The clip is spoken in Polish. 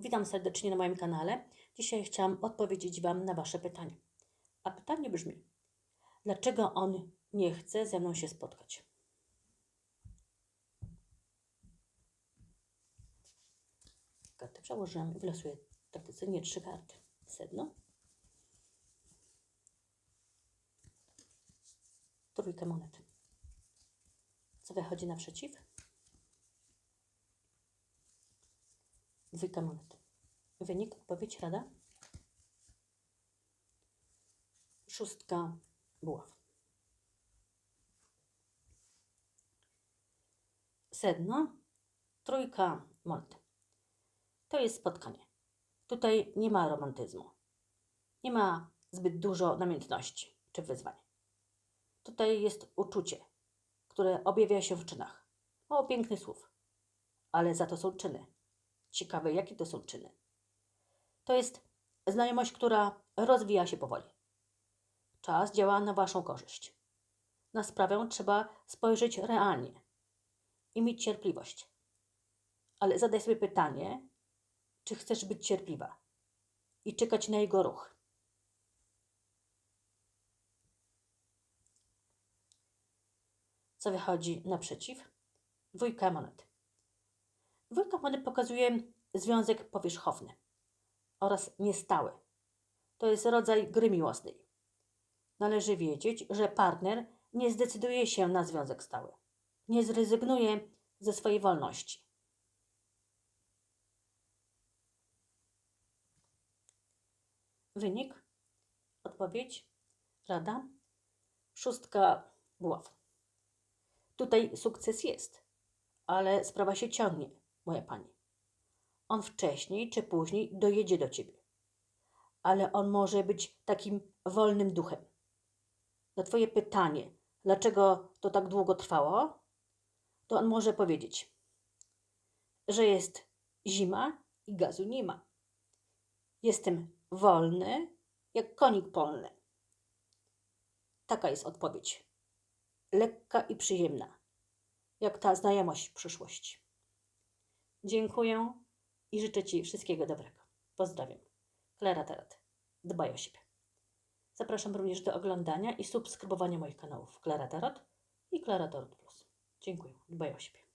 Witam serdecznie na moim kanale. Dzisiaj chciałam odpowiedzieć Wam na Wasze pytanie. A pytanie brzmi: dlaczego on nie chce ze mną się spotkać? Karty przełożyłam i wylosuję tradycyjnie trzy karty. Sedno, trójkę monet. Co wychodzi naprzeciw? Monet. Wynik, odpowiedź, rada? Szóstka buław. Sedno, trójka monet. To jest spotkanie. Tutaj nie ma romantyzmu. Nie ma zbyt dużo namiętności czy wyzwań. Tutaj jest uczucie, które objawia się w czynach. Mało pięknych słów, ale za to są czyny. Ciekawe, jakie to są czyny. To jest znajomość, która rozwija się powoli. Czas działa na Waszą korzyść. Na sprawę trzeba spojrzeć realnie i mieć cierpliwość. Ale zadaj sobie pytanie, czy chcesz być cierpliwa i czekać na jego ruch. Co wychodzi naprzeciw? Dwójka monet. Dwójka pokazuje związek powierzchowny oraz niestały. To jest rodzaj gry miłosnej. Należy wiedzieć, że partner nie zdecyduje się na związek stały. Nie zrezygnuje ze swojej wolności. Wynik, odpowiedź, rada, szóstka buław. Tutaj sukces jest, ale sprawa się ciągnie, moja pani. On wcześniej czy później dojedzie do ciebie, ale on może być takim wolnym duchem. Na twoje pytanie, dlaczego to tak długo trwało, to on może powiedzieć, że jest zima i gazu nie ma. Jestem wolny jak konik polny. Taka jest odpowiedź. Lekka i przyjemna, jak ta znajomość przyszłości. Dziękuję i życzę Ci wszystkiego dobrego. Pozdrawiam. Klara Tarot. Dbaj o siebie. Zapraszam również do oglądania i subskrybowania moich kanałów Klara Tarot i Klara Tarot Plus. Dziękuję. Dbaj o siebie.